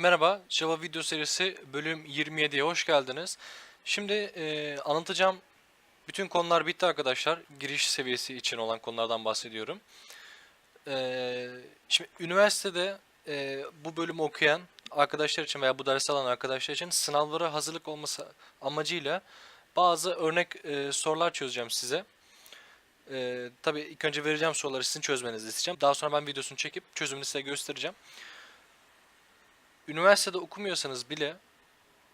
Merhaba, Java video serisi bölüm 27'ye hoş geldiniz. Şimdi e, anlatacağım bütün konular bitti arkadaşlar. Giriş seviyesi için olan konulardan bahsediyorum. E, şimdi üniversitede e, bu bölümü okuyan arkadaşlar için veya bu dersi alan arkadaşlar için sınavlara hazırlık olması amacıyla bazı örnek e, sorular çözeceğim size. E, tabii ilk önce vereceğim soruları sizin çözmenizi isteyeceğim. Daha sonra ben videosunu çekip çözümünü size göstereceğim üniversitede okumuyorsanız bile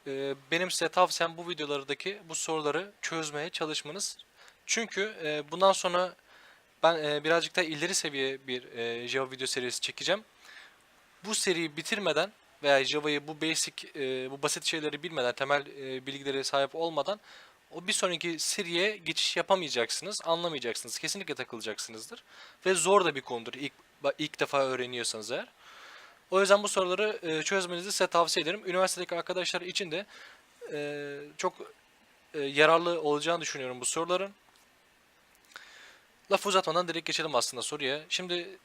e, benim size tavsiyem bu videolardaki bu soruları çözmeye çalışmanız. Çünkü e, bundan sonra ben e, birazcık da ileri seviye bir e, Java video serisi çekeceğim. Bu seriyi bitirmeden veya Java'yı bu basic, e, bu basit şeyleri bilmeden, temel e, bilgilere sahip olmadan o bir sonraki seriye geçiş yapamayacaksınız, anlamayacaksınız. Kesinlikle takılacaksınızdır. Ve zor da bir konudur ilk, ilk defa öğreniyorsanız eğer. O yüzden bu soruları e, çözmenizi size tavsiye ederim. Üniversitedeki arkadaşlar için de e, çok e, yararlı olacağını düşünüyorum bu soruların. Lafı uzatmadan direkt geçelim aslında soruya. Şimdi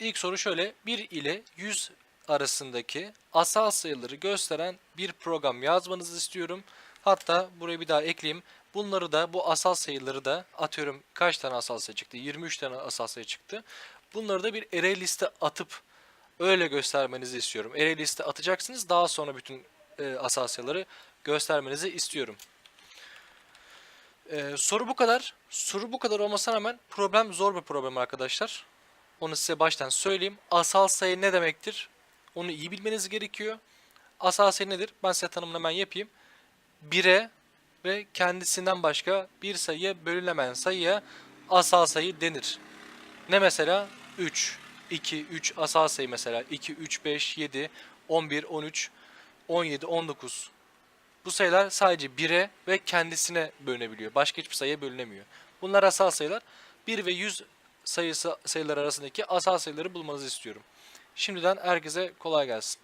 ilk soru şöyle. 1 ile 100 arasındaki asal sayıları gösteren bir program yazmanızı istiyorum. Hatta buraya bir daha ekleyeyim. Bunları da bu asal sayıları da atıyorum kaç tane asal sayı çıktı? 23 tane asal sayı çıktı. Bunları da bir array liste atıp öyle göstermenizi istiyorum. Array liste atacaksınız. Daha sonra bütün e, asasyaları göstermenizi istiyorum. E, soru bu kadar. Soru bu kadar olmasına rağmen problem zor bir problem arkadaşlar. Onu size baştan söyleyeyim. Asal sayı ne demektir? Onu iyi bilmeniz gerekiyor. Asal sayı nedir? Ben size tanımını hemen yapayım. 1'e ve kendisinden başka bir sayıya bölünemeyen sayıya asal sayı denir. Ne mesela? 3. 2, 3 asal sayı mesela 2, 3, 5, 7, 11, 13, 17, 19. Bu sayılar sadece 1'e ve kendisine bölünebiliyor. Başka hiçbir sayıya bölünemiyor. Bunlar asal sayılar. 1 ve 100 sayısı sayılar arasındaki asal sayıları bulmanızı istiyorum. Şimdiden herkese kolay gelsin.